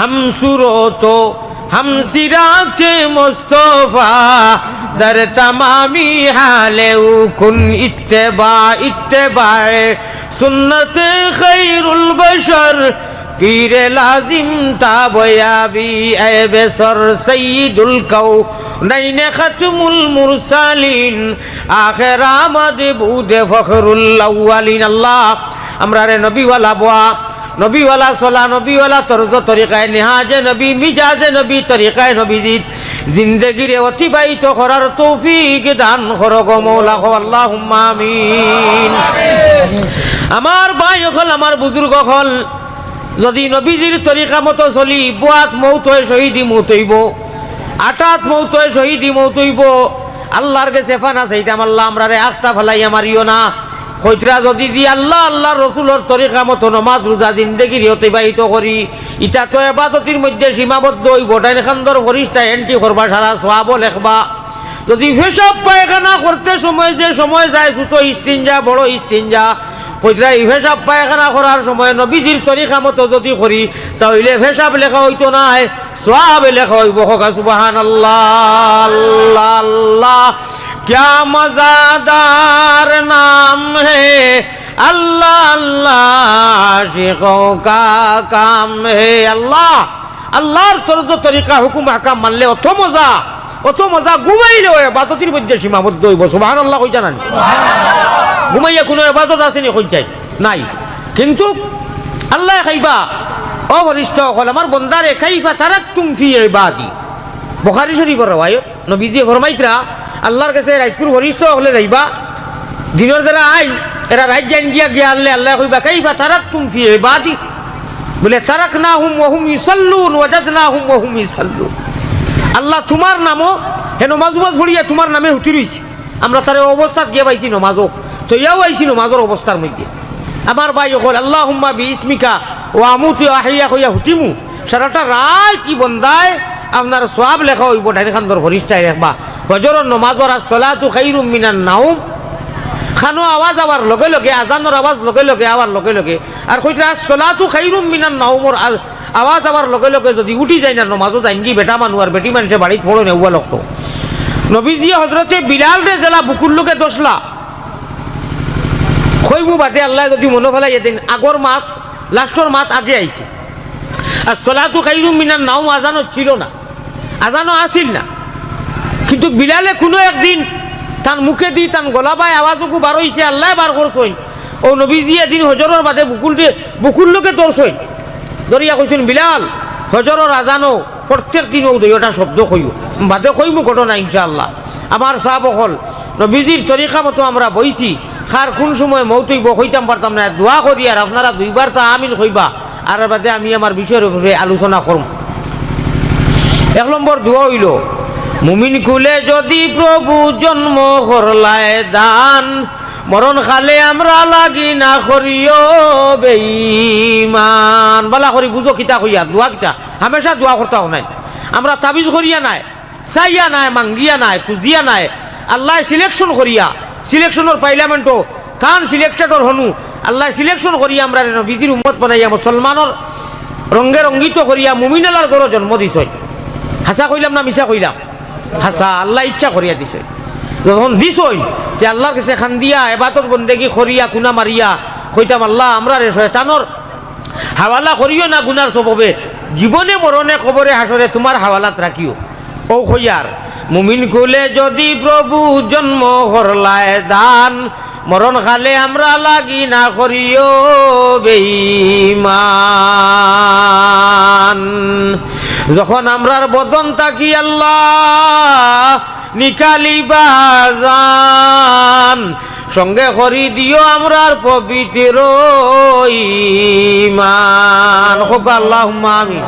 হামসুরত হামসিরাতে মোস্তফা در تمامی حالو کن اتباع اتباع سنت خیر البشر پیر لازم تا بیابی اے بسر سید الکو نین ختم المرسلین آخر آمد بود فخر الاولین اللہ امرار نبی والا بوا নবীওয়ালা বোয়া নবীওয়ালা তরজ তরিকায়, নেহাজে নবী, মিজাজে নবী তরিকায় নবীজিৎ জিন্দগিরে অতিবাহিত করার তৌফিক দান করগ মৌলা হো আল্লাহ আমিন। আমার ভাই হল, আমার বুজুর্গ হল, যদি নবীজির তরিকা মতো চলি, বুয়াত মৌত হয়ে শহীদি মৌত হইব আটাত মৌত হয়ে শহীদি মৌত হইব আল্লাহর কাছে ফানা চাইতাম, আল্লাহ আমরা রে আখতা ফেলাই আমারিও না। খৈতরা যদি দি আল্লাহ আল্লাহ রসুলোর তরিকা মতো নমাজ, রোজা জিন্দগির অতিবাহিত করি, ইটা তো এবাদতির মধ্যে সীমাবদ্ধ হইব। টাইন খান্দর ফরিস্তা এন্ট্রি করবা, সারা সোয়াব লেখবা। যদি ফেসব পায়খানা করতে সময়, যে সময় যায় ছোট ইস্তিনজা, বড় ইস্তিনজা। কইরা এই ফেসাব পায়খানা করার সময় নবীজির তরিকা মতো যদি করি, তাহলে ফেসাব লেখা হইতো নাই সব লেখা হইব। হোকা সুবাহান আল্লাহ আল্লাহ আল্লাহ। क्या मजादार नाम है अल्लाह अल्लाह आशिकों का काम है अल्लाह আল্লাহর তরজ তরিকা হুকুম হাকাম মানলে অত মজা অত মজা ঘুমাইলে ওই বাদতির মধ্যে সীমাবদ্ধ হইব সুবাহান আল্লাহ কই জানানি ঘুমাইয়া কোনো এবাদত আসেনি কইচাই নাই কিন্তু আল্লাহ খাইবা অবরিষ্ঠ হল আমার বন্দারে খাইফা তারাক তুমফি ইবাদি বুখারী শরীফর রওয়ায়ত নবীজি ফরমাইতরা আল্লাহর কাছে রাইতকুর বরিষ্ঠ হলে যাইবা। দিনের দ্বারা আইন এরা রাইত জাইন গিয়া গিয়া আল্লাহ আল্লাহ কইবা, কাইফা তারাক তুমফি ইবাদি? বলে তারাক না হুম ওহুম ইসাল্লুন ওয়াজাদ না হুম ওহুম ইসাল্লুন আল্লাহ তোমার নামও, হে নমাজ উমাজ ভরিয়া তোমার নামে হুতি রইছে। আমরা তার অবস্থাত গিয়ে পাইছি নমাজও। তো ইয়াও আইছি নমাজর অবস্থার মধ্যে। আমার ভাই হল আল্লাহ হুম্মা বি ইসমিকা ও আমুতি আহিয়া হইয়া হুতিমু। সারাটা রায় কি বন্দায় আপনার সব লেখা হইব ডাইনে খান্দর হরিষ্ঠায় রেখবা হজরর নমাজর আর সলাতু খাইরুম মিনান নাউম খানো আওয়াজ আওয়ার লগে লগে আজানোর আওয়াজ লগে লগে আওয়ার লগে লগে। আর কইটা সলাতু খাইরুম মিনান নাউমর আওয়াজ আওয়ার লগে লগে যদি উঠি যায় না নমাজও যাইঙ্গি বেটা মানুষ আর বেটি মানুষে বাড়িত পড়ো নেওয়া লগতো নবীজি হজরতে বিলাল রে জেলা বুকুর লোকে দোষলা খৈমু বাদে আল্লাহ যদি মনে ফেলাই এদিন আগর মাত লাস্টর মাত আগে আইছে আর সলাতু খাইরুম মিনার নাও আজানো ছিল না। আজানো আসিল না। কিন্তু বিলালে কোনো একদিন তান মুখে দি তান গলাবাই আওয়াজকু বার হইছে, আল্লাহ বার করছইন। ও নবীজি এদিন হজরের বাদে বুকুল দিয়ে বুকুল লোকে দরছইন দরিয়া কইছেন, বিলাল হজরের আজানো, প্রত্যেক দিন ও দুইটা শব্দ কইও। বাদে কইমু ঘটনা, ইনশাআল্লাহ। আমার সাহাব হল নবীজির তরিকা মতো আমরা বইছি খার কোন সময় মৌতইব হইতাম পারতাম না দোয়া করি আর আপনারা দুইবার তা আমিন হইবা আর বাদে আমি আমার বিষয়ের উপরে আলোচনা করম এক নম্বর দোয়া হইল মুমিন কুলে যদি প্রভু জন্ম করলায় দান, মরণ খালে আমরা লাগি না করিও বেঈমান। বালা করি বুঝো কিতা কইয়া, দোয়া কিতা। হামেশা দোয়া করতে নাই। আমরা তাবিজ করিয়া নাই, চাইয়া নাই মাঙ্গিয়া নাই, খুঁজিয়া নাই। আল্লাহ সিলেকশন করিয়া সিলেকশনের পার্লামেন্টও তান সিলেক্টেডর হনু। আল্লাহ সিলেকশন করিয়া আমরা বিধির উম্মত বানাইয়া মুসলমানের রঙ্গে রঙ্গিত করিয়া মুমিনালার গড় জন্ম দিছই। হাসা কইলাম না মিশা কইলাম? হাসা আল্লাহ ইচ্ছা করিয়া দিছে। যখন দিছই যে আল্লাহর কাছে খান দিয়া এবাতর বন্দেগি করিয়া কুনা মারিয়া, কইতাম, আল্লাহ, আমরা রে শয়তানর হাওয়ালা করিও না গুনার সববে জীবনে মরণে কবরে হাসরে তোমার হাওয়ালাত রাখিও। ও কইয়ার মুমিন কুলে যদি প্রভু জন্ম করলায় দান, মরণ খালে আমরা লাগি না করিও বেঈমান যখন আমরার বদন তাকি আল্লাহ, নিকালি বাজান। সঙ্গে হরি দিও আমরার পবিত্র ইমান হোক আল্লাহ আমি